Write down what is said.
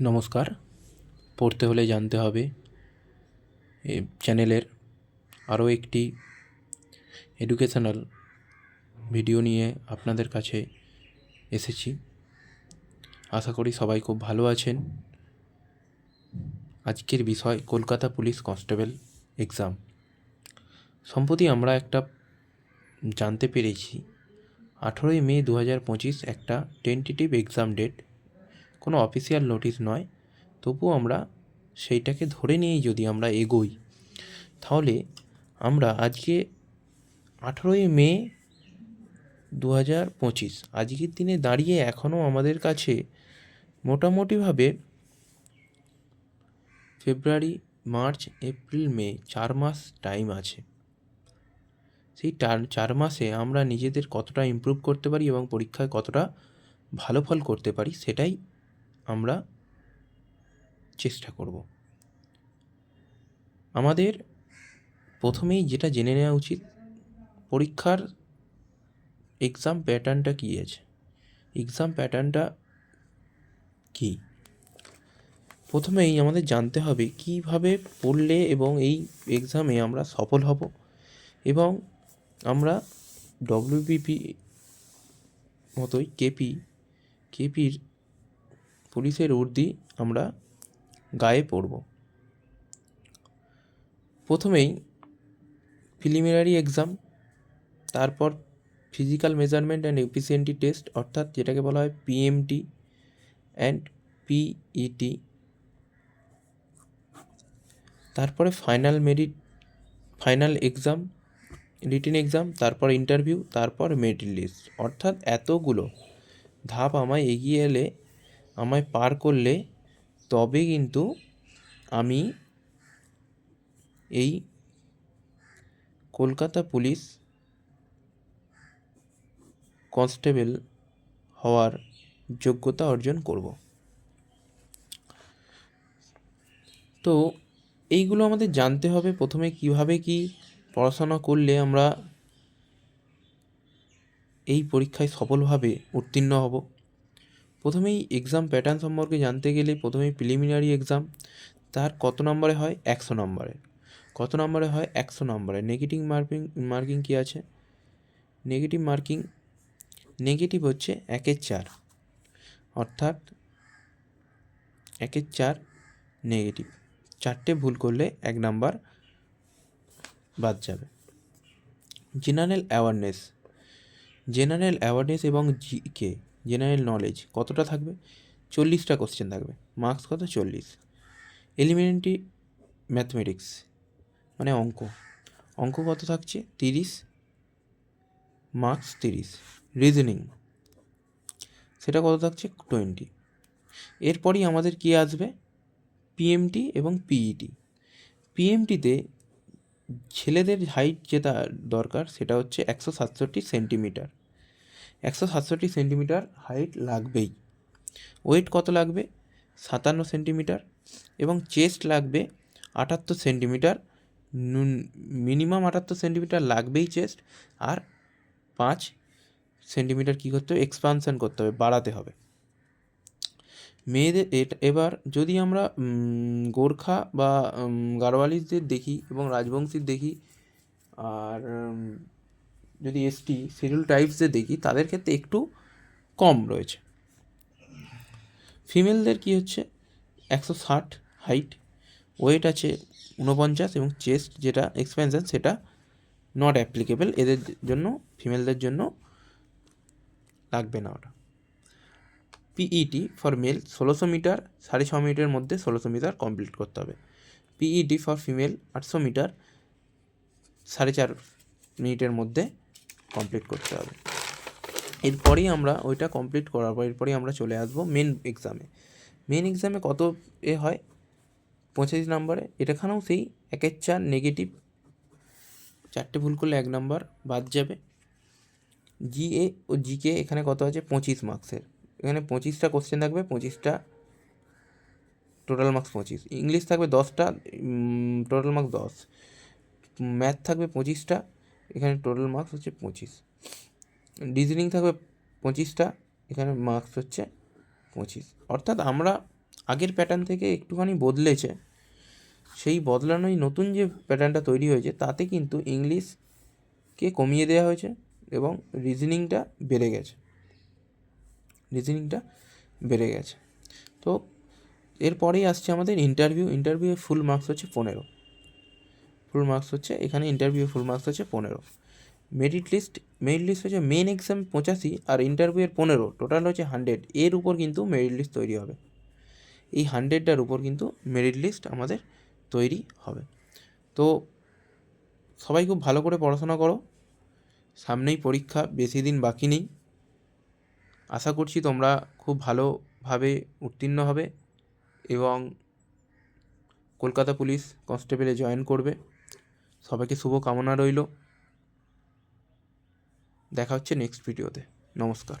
নমস্কার। পড়তে হলে জানতে হবে। চ্যানেলের আরও একটি এডুকেশনাল ভিডিও নিয়ে আপনাদের কাছে এসেছি। আশা করি সবাই খুব ভালো আছেন। আজকের বিষয়, কলকাতা পুলিশ কনস্টেবল এক্সাম সম্প্রতি আমরা একটা জানতে পেরেছি। আঠেরোই মে দু হাজার পঁচিশ একটা টেন্টেটিভ এক্সাম ডেট কোনো অফিসিয়াল নোটিশ নয় তবুও আমরা সেইটাকে ধরে নিয়েই যদি আমরা এগোই, তাহলে আমরা আজকে আঠেরোই মে দু হাজার পঁচিশ, আজকের দিনে দাঁড়িয়ে এখনও আমাদের কাছে মোটামুটিভাবে ফেব্রুয়ারি, মার্চ, এপ্রিল, মে চার মাস টাইম আছে। সেই চার মাসে আমরা নিজেদের কতটা ইমপ্রুভ করতে পারি এবং পরীক্ষায় কতটা ভালো ফল করতে পারি সেটাই আমরা চেষ্টা করব। আমাদের প্রথমেই যেটা জেনে নেওয়া উচিত, পরীক্ষার এক্সাম প্যাটার্নটা কী আছে? এক্সাম প্যাটার্নটা কী? প্রথমেই আমাদের জানতে হবে কীভাবে পড়লে এবং এই এক্সামে আমরা সফল হব এবং আমরা ডব্লিউবিপি মতোই কেপি কেপির পুলিশের উর্দি আমরা গায়ে পড়ব। প্রথমেই প্রিলিমিনারি এক্সাম তারপর physical measurement and efficiency test অর্থাৎ যেটাকে বলা হয় পিএমটি অ্যান্ড পিইটি তারপরে final merit final exam written exam তারপর ইন্টারভিউ তারপর মেরিট লিস্ট অর্থাৎ এতগুলো ধাপ আমায় এগিয়ে এলে আমায় পার করলে তবে কিন্তু আমি এই কলকাতা পুলিশ কনস্টেবল হওয়ার যোগ্যতা অর্জন করব। তো এইগুলো আমাদের জানতে হবে। প্রথমে কীভাবে কি পড়াশোনা করলে আমরা এই পরীক্ষায় সফলভাবে উত্তীর্ণ হব। প্রথমেই এক্সাম প্যাটার্ন সম্পর্কে জানতে গেলে প্রথমেই প্রিলিমিনারি এক্সাম তার কত নম্বরে হয়? একশো নম্বরে। কত নম্বরে হয়? একশো নম্বরে। নেগেটিভ মার্কিং মার্কিং কী আছে? নেগেটিভ মার্কিং নেগেটিভ হচ্ছে একের চার। অর্থাৎ একের চার নেগেটিভ চারটে ভুল করলে এক নাম্বার বাদ যাবে। জেনারেল অ্যাওয়ারনেস জেনারেল অ্যাওয়ারনেস এবং জিকে জেনারেল নলেজ কতটা থাকবে? চল্লিশটা কোশ্চেন থাকবে। মার্কস কত? চল্লিশ। এলিমেন্টারি ম্যাথমেটিক্স মানে অঙ্ক। অঙ্ক কত থাকছে? তিরিশ। মার্কস তিরিশ। রিজনিং সেটা কত থাকছে? টোয়েন্টি এরপরই আমাদের কী আসবে? পিএমটি এবং পিইটি পিএমটিতে ছেলেদের হাইট যেটা দরকার সেটা হচ্ছে একশো সাতষট্টি সেন্টিমিটার একশো সাতষট্টি সেন্টিমিটার হাইট লাগবেই। ওয়েট কত লাগবে? সাতান্ন সেন্টিমিটার। এবং চেস্ট লাগবে আটাত্তর সেন্টিমিটার। মিনিমাম আটাত্তর সেন্টিমিটার লাগবেই চেস্ট আর পাঁচ সেন্টিমিটার কী করতে হবে? এক্সপানশন করতে হবে, বাড়াতে হবে। মেয়েদের এবার যদি আমরা গোর্খা বা গাড়োয়ালিদের দেখি এবং রাজবংশীর দেখি, আর যদি এসটি শিডিউল টাইপসদের দেখি, তাদের ক্ষেত্রে একটু কম রয়েছে। ফিমেলদের কি হচ্ছে? একশো ষাট হাইট ওয়েট আছে ঊনপঞ্চাশ এবং চেস্ট যেটা এক্সপেনশন সেটা নট অ্যাপ্লিকেবল এদের জন্য ফিমেলদের জন্য লাগবে না ওটা। পিইটি ফর মেল ষোলোশো মিটার, সাড়ে ছ মিনিটের মধ্যে ষোলোশো মিটার কমপ্লিট করতে হবে। পিইটি ফর ফিমেল আটশো মিটার, সাড়ে চার মিনিটের মধ্যে কমপ্লিট করতে হবে। এরপরেই আমরা ওইটা কমপ্লিট করার পর এরপরেই আমরা চলে আসব মেন এক্সামে মেন এক্সামে কত এ হয়? পঁচিশ নম্বরে। এটাখানেও সেই একের চার নেগেটিভ চারটে ভুল করলে এক নাম্বার বাদ যাবে। জিএ ও জিকে এখানে কত আছে? পঁচিশ মার্কসের এখানে পঁচিশটা কোশ্চেন থাকবে, পঁচিশটা টোটাল মার্কস পঁচিশ। ইংলিশ থাকবে দশটা টোটাল মার্কস দশ। ম্যাথ থাকবে পঁচিশটা। এখানে টোটাল মার্কস হচ্ছে পঁচিশ। রিজনিং থাকবে পঁচিশটা, এখানে মার্কস হচ্ছে পঁচিশ। অর্থাৎ আমরা আগের প্যাটার্ন থেকে একটুখানি বদলেছে, সেই বদলানোই নতুন যে প্যাটার্নটা তৈরি হয়েছে, তাতে কিন্তু ইংলিশকে কমিয়ে দেওয়া হয়েছে এবং রিজনিংটা বেড়ে গেছে। রিজনিংটা বেড়ে গেছে। তো এরপরেই আসছে আমাদের ইন্টারভিউ ইন্টারভিউয়ে ফুল মার্কস হচ্ছে পনেরো। ফুল মার্কস হচ্ছে, এখানে ইন্টারভিউ ফুল মার্কস হচ্ছে পনেরো। মেরিট লিস্ট মেরিট লিস্ট হচ্ছে মেন এক্সাম পঁচাশি আর ইন্টারভিউয়ের পনেরো টোটাল হচ্ছে হান্ড্রেড এর উপর কিন্তু মেরিট লিস্ট তৈরি হবে। এই হান্ড্রেডটার উপর কিন্তু মেরিট লিস্ট আমাদের তৈরি হবে। তো সবাই খুব ভালো করে পড়াশোনা করো। সামনেই পরীক্ষা, বেশি দিন বাকি নেই। আশা করছি তোমরা খুব ভালোভাবে উত্তীর্ণ হবে এবং কলকাতা পুলিশ কনস্টেবলে জয়েন করবে। সবাইকে শুভ কামনা রইল। দেখা হচ্ছে নেক্সট ভিডিওতে নমস্কার।